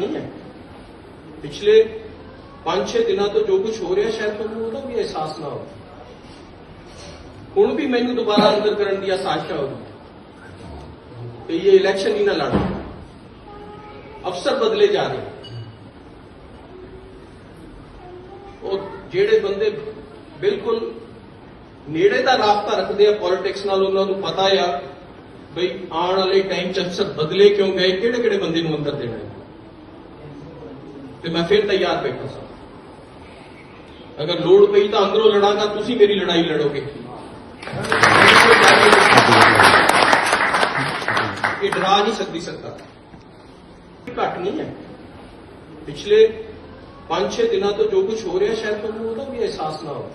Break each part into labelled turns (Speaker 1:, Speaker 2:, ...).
Speaker 1: ਨਹੀਂ ਹੈ। ਪਿਛਲੇ 5-6 ਦਿਨਾਂ ਤੋਂ ਜੋ ਕੁਝ ਹੋ ਰਿਹਾ, ਸ਼ਾਇਦ ਤੁਹਾਨੂੰ ਉਹਦਾ ਵੀ ਅਹਿਸਾਸ ਨਾ ਹੋ ਹੁਣ ਵੀ ਮੈਨੂੰ ਦੁਬਾਰਾ ਅੰਦਰ ਕਰਨ ਦੀ ਆਸਾਸ਼ਾ ਹੋਗੀ ਕਿ ਇਹ ਇਲੈਕਸ਼ਨ ਹੀ ਨਾ ਲੜਨਾ ਅਫਸਰ ਬਦਲੇ ਜਾ ਰਹੇ। ਉਹ ਜਿਹੜੇ ਬੰਦੇ ਬਿਲਕੁਲ ਨੇੜੇ ਦਾ ਰਾਬਤਾ ਰੱਖਦੇ ਆ ਪੋਲਿਟਿਕਸ ਨਾਲ, ਉਹਨਾਂ ਨੂੰ ਪਤਾ ਆ, ਬਈ ਆਉਣ ਵਾਲੇ ਟਾਈਮ ਚ ਅਫਸਰ ਬਦਲੇ ਕਿਉਂ ਗਏ ਕਿਹੜੇ ਕਿਹੜੇ ਬੰਦੇ ਨੂੰ ਅੰਦਰ ਦੇਣਾ ਹੈ। ਤੇ ਮੈਂ ਫਿਰ ਤਿਆਰ ਬੈਠਾ ਸਾਂ। ਅਗਰ ਲੋੜ ਪਈ ਤਾਂ ਅੰਦਰੋਂ ਲੜਾਂਗਾ, ਤੁਸੀਂ ਮੇਰੀ ਲੜਾਈ ਲੜੋਗੇ। ਇਹ ਡਰਾ ਨਹੀਂ ਸਕਦੀ ਸਰਕਾਰ। ਘੱਟ ਨਹੀਂ ਹੈ। ਪਿਛਲੇ 5-6 ਦਿਨਾਂ ਤੋਂ ਜੋ ਕੁਝ ਹੋ ਰਿਹਾ, ਸ਼ਾਇਦ ਤੁਹਾਨੂੰ ਉਹਦਾ ਵੀ ਅਹਿਸਾਸ ਨਾ ਹੋ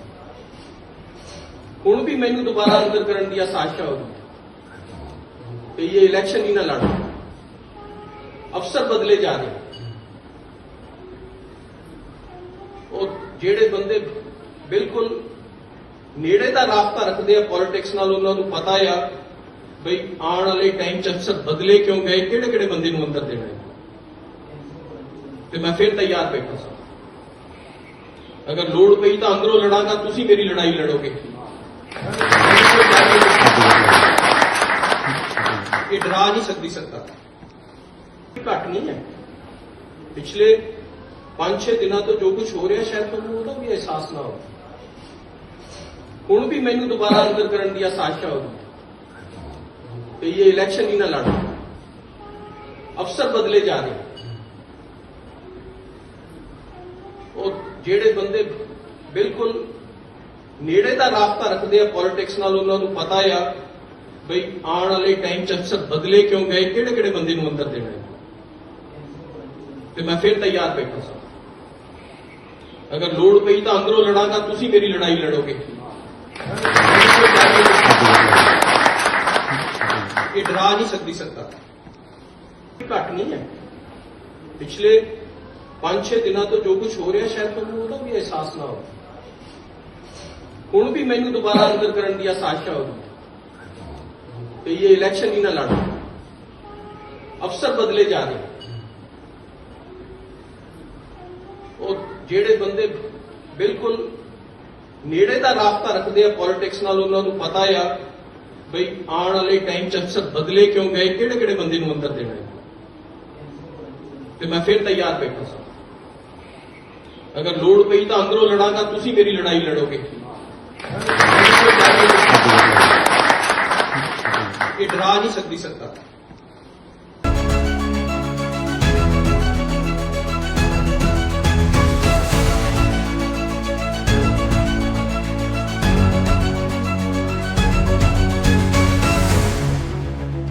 Speaker 1: ਹੁਣ ਵੀ ਮੈਨੂੰ ਦੁਬਾਰਾ ਅੰਦਰ ਕਰਨ ਦੀ ਆਸਾਸ਼ਾ ਹੋਗੀ ਕਿ ਇਹ ਇਲੈਕਸ਼ਨ ਹੀ ਨਾ ਲੜਨਾ। ਅਫਸਰ ਬਦਲੇ ਜਾ ਰਹੇ ਉਹ ਜਿਹੜੇ ਬੰਦੇ ਬਿਲਕੁਲ ਨੇੜੇ ਦਾ ਰਾਬਤਾ ਰੱਖਦੇ ਆ ਪੋਲਿਟਿਕਸ ਨਾਲ, ਉਹਨਾਂ ਨੂੰ ਪਤਾ ਆ ਬਈ ਆਉਣ ਵਾਲੇ ਟਾਈਮ ਚ ਅਫਸਰ ਬਦਲੇ ਕਿਉਂ ਗਏ, ਕਿਹੜੇ ਕਿਹੜੇ ਬੰਦੇ ਨੂੰ ਅੰਦਰ ਦੇਣਾ ਹੈ। ਤੇ ਮੈਂ ਫਿਰ ਤਿਆਰ ਬੈਠਾ ਸਾਂ। ਅਗਰ ਲੋੜ ਪਈ ਤਾਂ ਅੰਦਰੋਂ ਲੜਾਂਗਾ, ਤੁਸੀਂ ਮੇਰੀ ਲੜਾਈ ਲੜੋਗੇ। ਇਹ ਡਰਾ ਨਹੀਂ ਸਕਦੀ ਸਰਕਾਰ। ਘੱਟ ਨਹੀਂ ਹੈ। ਪਿਛਲੇ 5-6 ਦਿਨਾਂ ਤੋਂ ਜੋ ਕੁਝ ਹੋ ਰਿਹਾ, ਸ਼ਾਇਦ ਤੁਹਾਨੂੰ ਉਹਦਾ ਵੀ ਅਹਿਸਾਸ ਨਾ ਹੋਵੇ। ਹੁਣ ਵੀ ਮੈਨੂੰ ਦੁਬਾਰਾ ਅੰਦਰ ਕਰਨ ਦੀ ਆਸਾਸ਼ਾ ਹੋਗੀ ਕਿ ਇਹ ਇਲੈਕਸ਼ਨ ਹੀ ਨਾ ਲੜਨਾ। ਅਫਸਰ ਬਦਲੇ ਜਾ ਰਹੇ। ਉਹ ਜਿਹੜੇ ਬੰਦੇ ਬਿਲਕੁਲ ਨੇੜੇ ਦਾ ਰਾਬਤਾ ਰੱਖਦੇ ਆ ਪੋਲਿਟਿਕਸ ਨਾਲ ਉਹਨਾਂ ਨੂੰ ਪਤਾ ਆ, ਬਈ ਆਉਣ ਵਾਲੇ ਟਾਈਮ ਚ ਅਫਸਰ ਬਦਲੇ ਕਿਉਂ ਗਏ ਕਿਹੜੇ ਕਿਹੜੇ ਬੰਦੇ ਨੂੰ ਅੰਦਰ ਦੇਣਾ ਤੇ ਮੈਂ ਫਿਰ ਤਿਆਰ ਬੈਠਾ ਸਾਂ। ਅਗਰ ਲੋੜ ਪਈ ਤਾਂ ਅੰਦਰੋਂ ਲੜਾਂਗਾ ਤੁਸੀਂ ਮੇਰੀ ਲੜਾਈ ਲੜੋਗੇ। ਇਹ ਡਰਾ ਨਹੀਂ ਸਕਦੀ ਸਰਕਾਰ ਘੱਟ ਨਹੀਂ ਹੈ। ਪਿਛਲੇ 5-6 ਦਿਨਾਂ ਤੋਂ ਜੋ ਕੁਝ ਹੋ ਰਿਹਾ, ਸ਼ਾਇਦ ਤੁਹਾਨੂੰ ਉਹਦਾ ਵੀ ਅਹਿਸਾਸ ਨਾ ਹੋਵੇ। ਹੁਣ ਵੀ ਮੈਨੂੰ ਦੁਬਾਰਾ ਅੰਦਰ ਕਰਨ ਦੀ ਆਸਾਸ਼ਾ ਹੋਗੀ ਕਿ ਇਹ ਇਲੈਕਸ਼ਨ ਹੀ ਨਾ ਲੜਨਾ। ਅਫਸਰ ਬਦਲੇ ਜਾ ਰਹੇ। ਉਹ ਜਿਹੜੇ ਬੰਦੇ ਬਿਲਕੁਲ ਨੇੜੇ ਦਾ ਰਾਬਤਾ ਰੱਖਦੇ ਆ ਪੋਲਿਟਿਕਸ ਨਾਲ, ਉਹਨਾਂ ਨੂੰ ਪਤਾ ਆ ਬਈ ਆਉਣ ਵਾਲੇ ਟਾਈਮ ਚ ਅਫਸਰ ਬਦਲੇ ਕਿਉਂ ਗਏ ਕਿਹੜੇ ਕਿਹੜੇ ਬੰਦੇ ਨੂੰ ਅੰਦਰ ਦੇਣਾ ਹੈ। ਤੇ ਮੈਂ ਫਿਰ ਤਿਆਰ ਬੈਠਾ ਸਾਂ। ਅਗਰ ਲੋੜ ਪਈ ਤਾਂ ਅੰਦਰੋਂ ਲੜਾਂਗਾ, ਤੁਸੀਂ ਮੇਰੀ ਲੜਾਈ ਲੜੋਗੇ। ਇਹ ਡਰਾ ਨਹੀਂ ਸਕਦੀ ਸਰਕਾਰ।